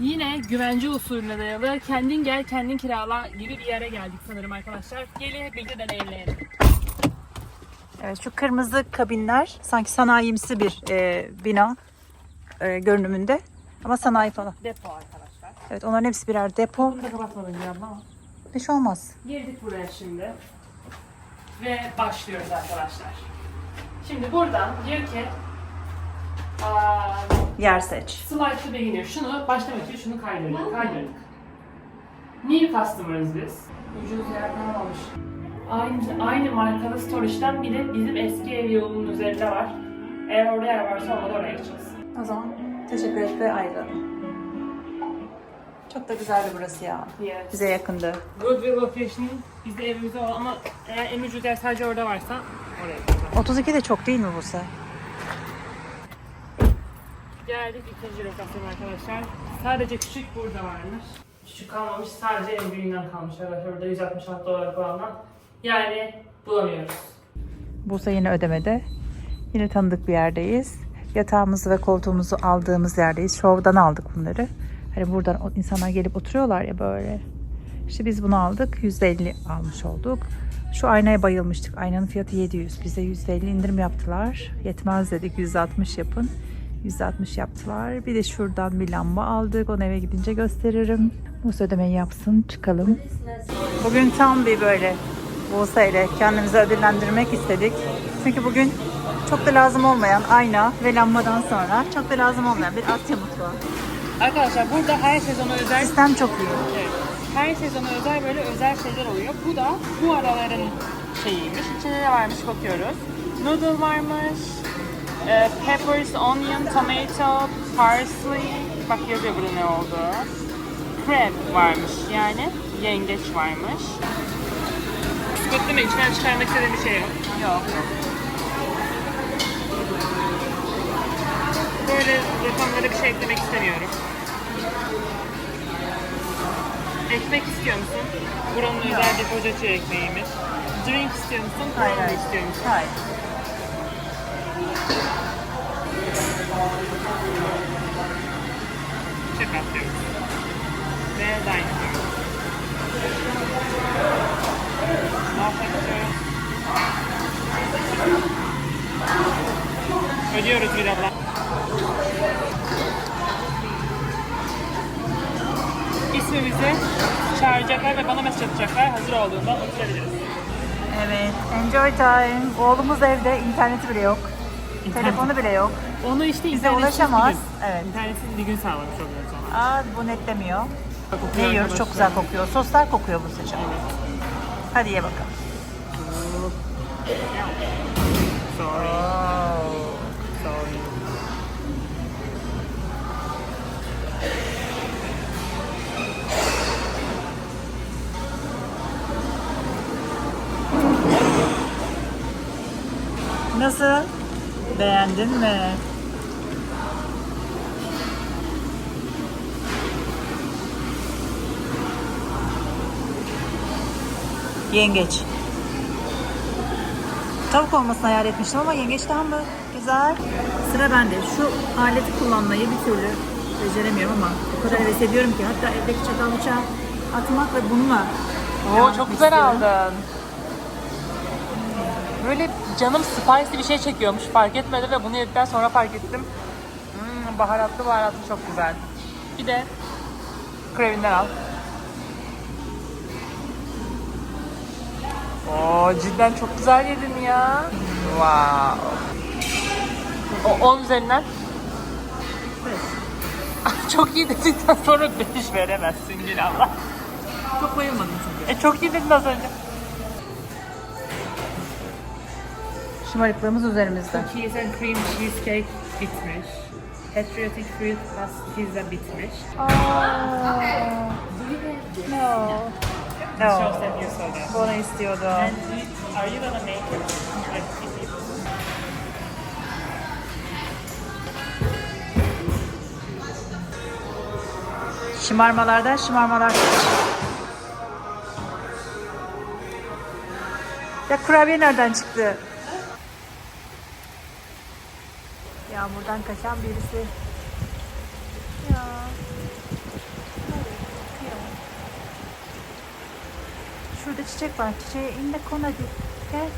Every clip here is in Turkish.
Yine güvence usulüne dayalı kendin gel kendin kirala gibi bir yere geldik sanırım arkadaşlar. Gelin hep birlikte deneyimleyelim. Evet, şu kırmızı kabinler sanki sanayimsi bir e, bina e, görünümünde. Ama sanayi falan. Depo arkadaşlar. Evet onların hepsi birer depo. Bunu da kapatmadım ya ama. Hiç olmaz. Girdik buraya şimdi. Ve başlıyoruz arkadaşlar. Şimdi buradan diyor ki Yer seç. Slide to beginner. Şunu başlamak için şunu kaydırdık. kaydırdık. New customers biz. Ucuz yerden almış. Aynı, aynı markalı storage'den bir de bizim eski ev yolunun üzerinde var. Eğer orada yer varsa olmadı oraya gideceğiz. O zaman teşekkür et ve ayrılalım. Çok da güzeldi burası ya. Yes. Bize yakındı. Good bir location. Bizde evimizde var ama eğer en ucuz yer sadece orada varsa oraya gideceğiz. 32 de çok değil mi bu se? Geldik ikinci lokasyon arkadaşlar. Sadece küçük burada varmış. Küçük kalmamış sadece en büyüğünden kalmış arkadaşlar. Burada 166 dolar falandan. Yani bulamıyoruz. Bursa yine ödemede. Yine tanıdık bir yerdeyiz. Yatağımızı ve koltuğumuzu aldığımız yerdeyiz. Şovdan aldık bunları. Hani buradan insanlar gelip oturuyorlar ya böyle. İşte biz bunu aldık. %50 almış olduk. Şu aynaya bayılmıştık. Aynanın fiyatı 700. Bize %50 indirim yaptılar. Yetmez dedik. %60 yapın. %60 yaptılar. Bir de şuradan bir lamba aldık. Onu eve gidince gösteririm. Musa ödemeyi yapsın. Çıkalım. Bugün tam bir böyle Buse ile kendimizi ödüllendirmek istedik. Çünkü bugün çok da lazım olmayan ayna ve lambadan sonra çok da lazım olmayan bir Asya mutfağı. Arkadaşlar burada her sezona özel Sistem çok iyi. Evet. Her sezona özel böyle özel şeyler oluyor. Bu da bu araların şeyiymiş. İçinde ne varmış bakıyoruz. Noodle varmış. E, peppers, onion, tomato, parsley. Bak yazıyor burada ne olduğu. Crab varmış yani. Yengeç varmış. Sıkıntı değil mi? İçinden çıkarmak istediğim bir şey yok. Yok. Böyle rakamlara bir şey eklemek istemiyorum. Ekmek istiyor musun? Buranın özel bir poğaça ekmeğiymiş. Drink istiyor musun? Hayır, hayır. istiyor musun? Hayır. Check out diyoruz. Ve dine diyoruz. Ödüyoruz bir abla. İsmimizi çağıracaklar ve bana mesaj atacaklar. Hazır olduğunda oturabiliriz. Evet. Enjoy time. Oğlumuz evde. interneti bile yok. Telefonu bile yok. Onu işte Bize internetsiz ulaşamaz. bir gün. Evet. İnternetsiz bir gün sağlamış oluyoruz ona. Aa bu netlemiyor. Kokuyor Yiyoruz. Çok güzel kokuyor. Soslar kokuyor bu sıcak. Hadi ye bakalım. Sorry. Nasıl? Beğendin mi? Yengeç. Tavuk olmasını hayal etmiştim ama yengeç daha mı güzel? Sıra bende. Şu aleti kullanmayı bir türlü beceremiyorum ama o kadar heves ediyorum ki hatta evdeki çatal bıçağı atmak ve bununla Oo çok güzel istiyorum. aldın. Böyle canım spicy bir şey çekiyormuş fark etmedi ve bunu yedikten sonra fark ettim. Hmm, baharatlı baharatlı çok güzel. Bir de krevinden al. Oo cidden çok güzel yedin ya. Wow. O 10 üzerinden çok iyi dedikten sonra 5 veremezsin Gül abla. Çok bayılmadım çünkü. E çok iyi dedin az önce. Şımarıklığımız üzerimizde. Cheese and cream cheesecake bitmiş. Patriotic fruit plus pizza bitmiş. No. Show No. soda. Bunu istiyordum. And you- are you gonna make like it? Şımarmalardan şımarmalar. Ya kurabiye nereden çıktı? Ya Yağmurdan kaçan birisi. Ya. Şurada çiçek var. Çiçeğe in de kon hadi. Gel.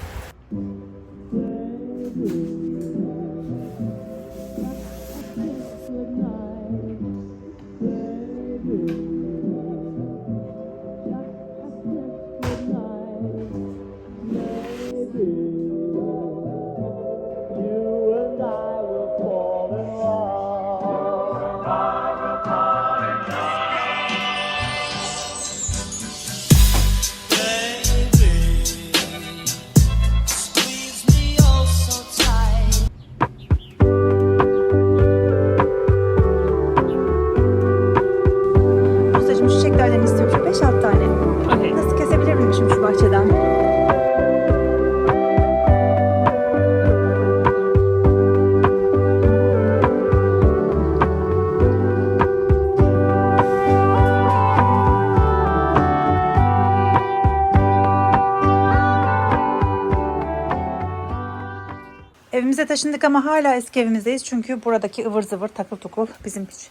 Evimize taşındık ama hala eski evimizdeyiz. Çünkü buradaki ıvır zıvır takıl tukul bizim hiç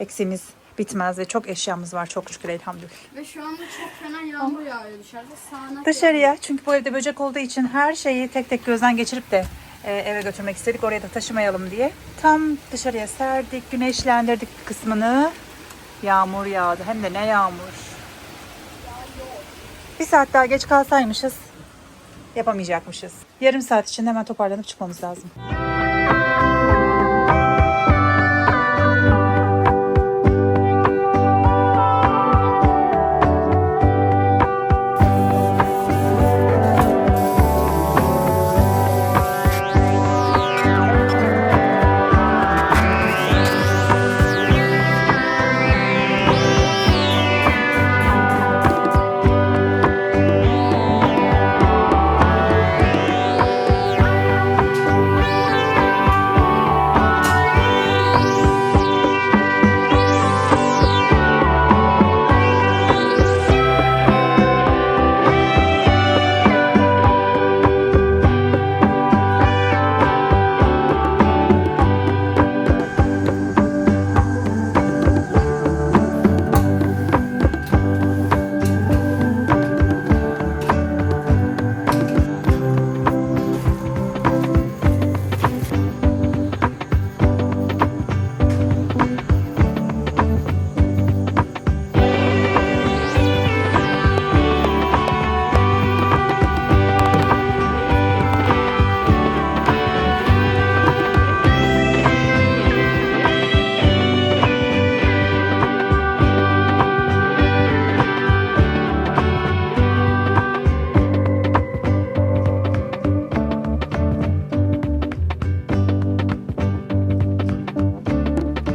eksiğimiz bitmez ve çok eşyamız var çok şükür elhamdülillah. Ve şu anda çok fena yağmur yağıyor dışarıda. Dışarıya çünkü bu evde böcek olduğu için her şeyi tek tek gözden geçirip de e, eve götürmek istedik. Oraya da taşımayalım diye. Tam dışarıya serdik, güneşlendirdik kısmını. Yağmur yağdı. Hem de ne yağmur. Bir saat daha geç kalsaymışız yapamayacakmışız. Yarım saat içinde hemen toparlanıp çıkmamız lazım.